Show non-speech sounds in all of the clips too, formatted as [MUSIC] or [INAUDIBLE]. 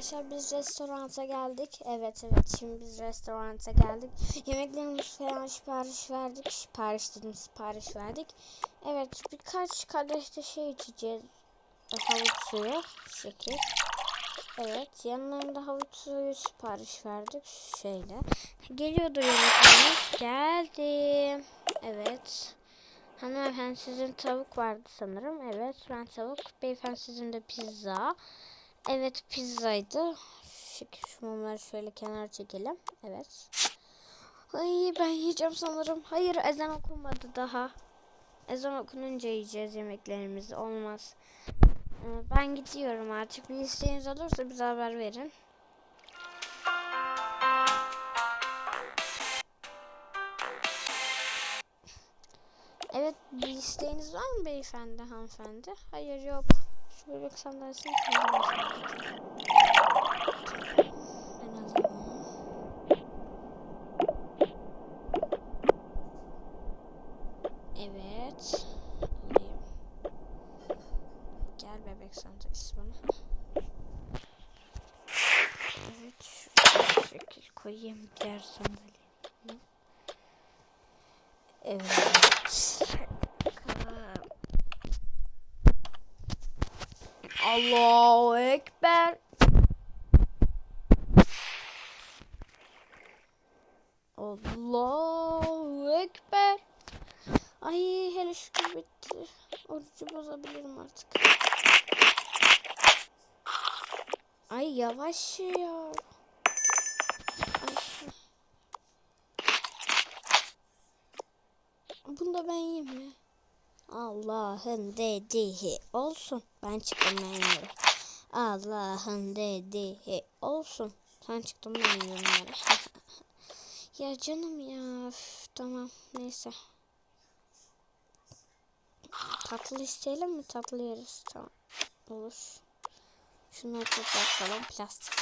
arkadaşlar biz restoranta geldik. Evet evet şimdi biz restoranta geldik. Yemeklerimiz falan sipariş verdik. Sipariş dedim sipariş verdik. Evet birkaç kadeh de şey içeceğiz. Havuç suyu. Şekil. Evet yanlarında havuç suyu sipariş verdik. Şeyle. Geliyordur yemeklerimiz. Geldi. Evet. Hanımefendi sizin tavuk vardı sanırım. Evet ben tavuk. Beyefendi sizin de pizza. Evet pizzaydı. Şu, şu şöyle kenara çekelim. Evet. Ay ben yiyeceğim sanırım. Hayır ezan okunmadı daha. Ezan okununca yiyeceğiz yemeklerimizi. Olmaz. Ee, Ben gidiyorum artık. Bir isteğiniz olursa bize haber verin. Evet bir isteğiniz var mı beyefendi hanımefendi? Hayır yok. Şu bebek sandalyesini. Ben alayım onu. Evet. Alayım. Gel bebek sandalyesi bana. Evet. Şu şekil koyayım diğer sandalyeyi. Evet. Bakalım. Allahu Ekber. Allahu Ekber. Ay hele şükür bitti. Orucu bozabilirim artık. Ay yavaş ya. Ay. Bunu da ben yiyeyim mi? Allah'ın dediği olsun. Ben çıktım ben. Allah'ın dediği olsun. Sen çıktın ben yani. [LAUGHS] ya canım ya. Üf, tamam neyse. Tatlı isteyelim mi? Tatlı yeriz. Tamam. Olur. Şunları toplatalım. Plastik.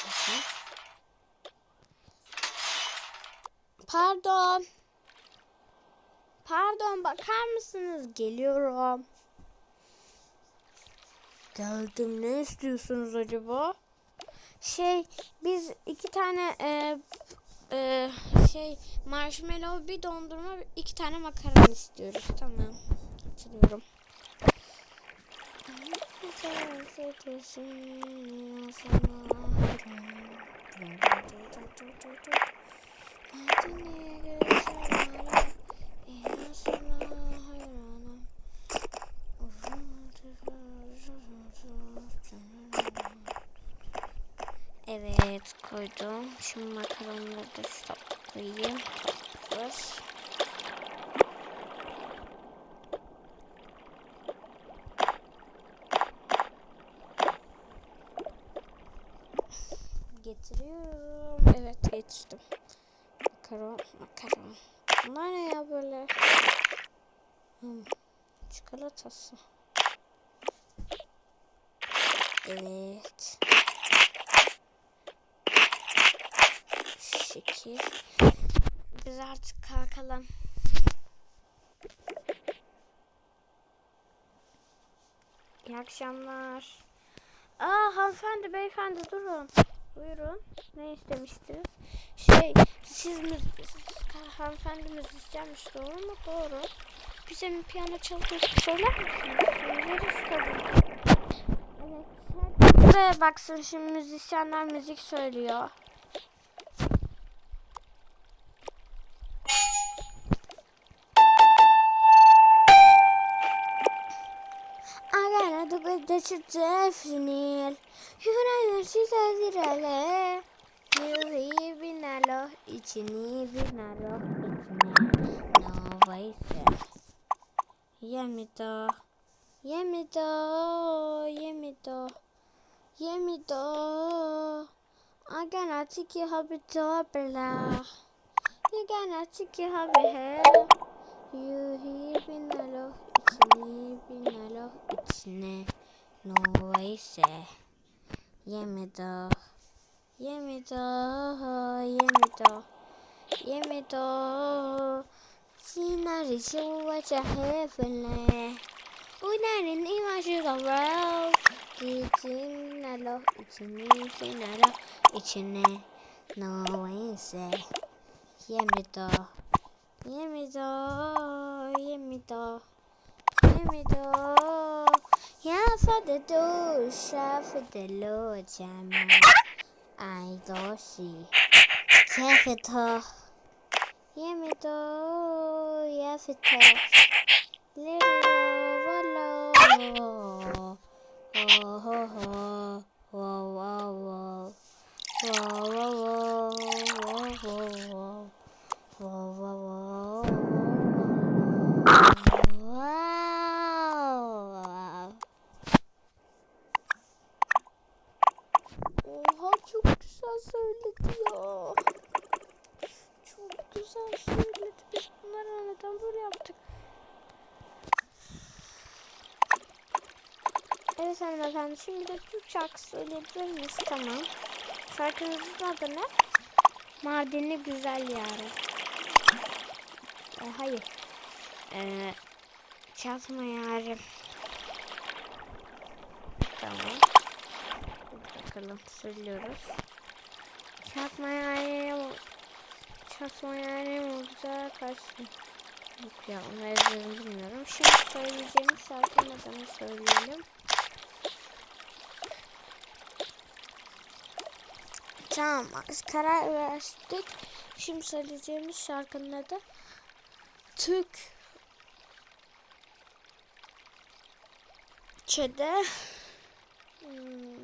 Pardon. Pardon bakar mısınız? Geliyorum. Geldim. Ne istiyorsunuz acaba? Şey biz iki tane e, e, şey marshmallow bir dondurma iki tane makaron istiyoruz. Tamam. Getiriyorum. Evet koydum. Şimdi makaronları da şuraya koyayım. Dur. Getiriyorum. Evet getirdim. Makaron, makaron. Bunlar ne ya böyle? Çikolatası. Evet. Şekil. Biz artık kalkalım. İyi akşamlar. Aa hanımefendi beyefendi durun. Buyurun. Ne istemiştiniz? Şey siz mi siz, hanımefendi müzisyenmiş doğru mu? Doğru. Bize bir piyano müzik söyler misiniz? Söyleriz tabii. Evet. Buraya baksın şimdi müzisyenler müzik söylüyor. Agara du de çıtı finil. Yüreğe size direle. Yüreği binalo, içini binalo, içine. No vayse. Yemido. Yemido. Yemido. Yemido. Agana tiki hobi dobla. Agana tiki hobi he. Yuhi binalo, içini binalo, içine. No vayse. Yemido. Yemido. Yemido. Yemido. Sinari shuwa cha heavenly. Unarin ima shuga row. içine lo içine ise yemido yemido yemido yemido ya fade do sha fade lo jama ai do si kefito yemido yefito Lilo valo Oh ho ho wow wow Wow wow wow Wow wow wow Wow wow wow Wow Oha çok güzel söyledi ya. Çok güzel söyledi. Biz bunları neden böyle yaptık? Evet hanımefendi şimdi de Türk şarkısı söyleyebilir miyiz? Tamam. Şarkınızın adı ne? Mardinli güzel yarı. E, hayır. E, çatma yarı. Tamam. Bakalım söylüyoruz. Çatma yarı. Çatma yarı güzel kaçsın. Yok ya onu ezberim bilmiyorum. Şimdi söyleyeceğimiz şarkının adını söyleyelim. Tamam karar verdik. Şimdi söyleyeceğimiz şarkının adı Türk Çe'de hmm,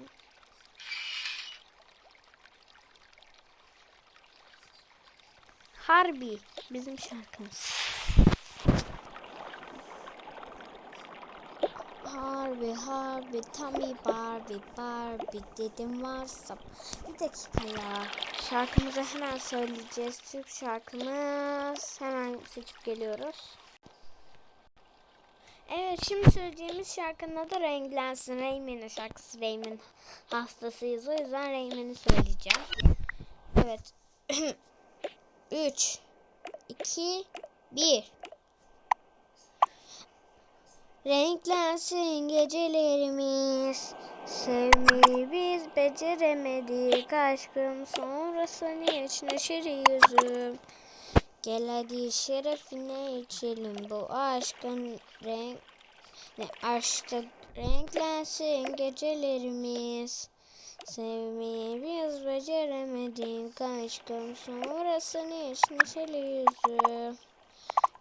Harbi bizim şarkımız. Harbi harbi Tommy Barbie Barbie dedim varsa. Bir dakika ya. Şarkımızı hemen söyleyeceğiz. Türk şarkımız. Hemen seçip geliyoruz. Evet şimdi söyleyeceğimiz şarkının adı Renklensin. Reymen'in şarkısı. Reymen hastasıyız. O yüzden Reymen'i söyleyeceğim. Evet [CLEARS THROAT] 3 2 1 Renklensin gecelerimiz. Sevmeyi biz beceremedik. Aşkım Sonrasını hiç neşeli yüzüm. Gel hadi şerefine içelim. Bu aşkın renk ne aşkta renklensin gecelerimiz Sevmeyi biz beceremedik aşkım Sonrasını hiç neşeli yüzüm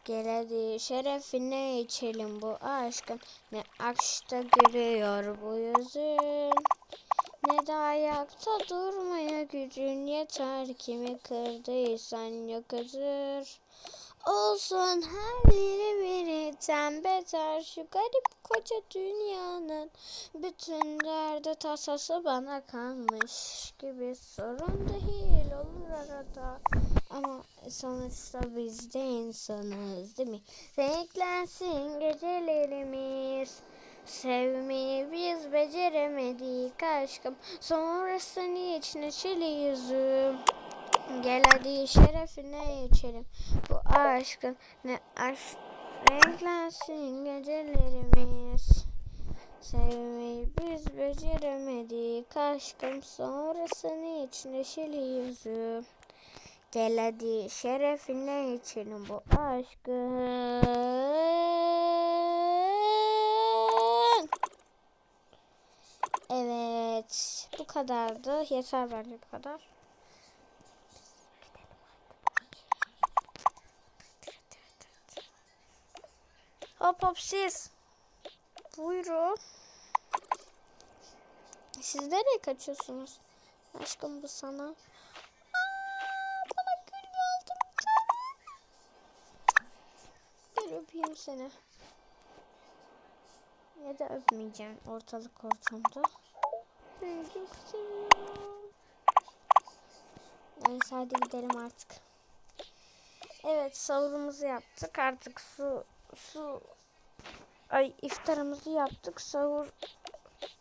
Gel hadi şerefine içelim bu aşkın. Ne aşkta gülüyor bu yüzün. Ne de ayakta durmaya gücün yeter. Kimi kırdıysan yok özür Olsun her yeri biriten beter Şu garip koca dünyanın Bütün derdi tasası bana kalmış gibi Sorun değil olur arada ama sonuçta biz de insanız değil mi? Renklensin gecelerimiz. Sevmeyi biz beceremedik aşkım. Sonrasını hiç neşeli yüzüm. Gel hadi şerefine içelim aşkın ne aşk. Renklensin gecelerimiz. Sevmeyi biz beceremedik aşkım. Sonrasını hiç neşeli yüzüm. Gel hadi şerefine içelim bu aşkın. Evet. Bu kadardı. Yeter bence bu kadar. Hop hop siz. Buyurun. Siz nereye kaçıyorsunuz? Aşkım bu sana. Aa, bana gül tane. Gel öpeyim seni. Ya da öpmeyeceğim ortalık ortamda. Çok seviyorum. Neyse hadi gidelim artık. Evet sahurumuzu yaptık. Artık su su ay iftarımızı yaptık. Sahur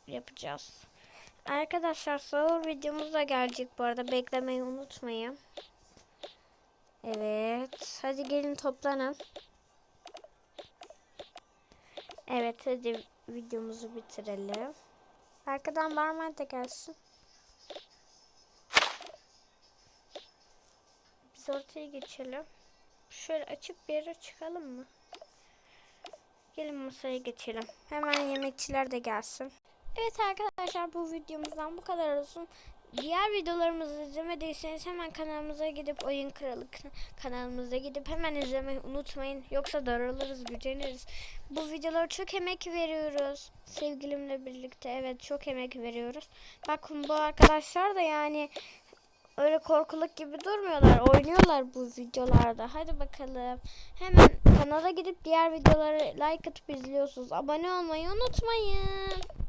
yapacağız. Arkadaşlar sahur videomuz da gelecek bu arada. Beklemeyi unutmayın. Evet. Hadi gelin toplanın. Evet hadi videomuzu bitirelim. Arkadan barman da gelsin. Biz ortaya geçelim. Şöyle açık bir yere çıkalım mı? Gelin masaya geçelim. Hemen yemekçiler de gelsin. Evet arkadaşlar bu videomuzdan bu kadar olsun. Diğer videolarımızı izlemediyseniz hemen kanalımıza gidip Oyun Kralı kan- kanalımıza gidip hemen izlemeyi unutmayın. Yoksa daralırız, güceniriz. Bu videolara çok emek veriyoruz. Sevgilimle birlikte evet çok emek veriyoruz. Bakın bu arkadaşlar da yani öyle korkuluk gibi durmuyorlar. Oynuyorlar bu videolarda. Hadi bakalım. Hemen kanala gidip diğer videoları like atıp izliyorsunuz. Abone olmayı unutmayın.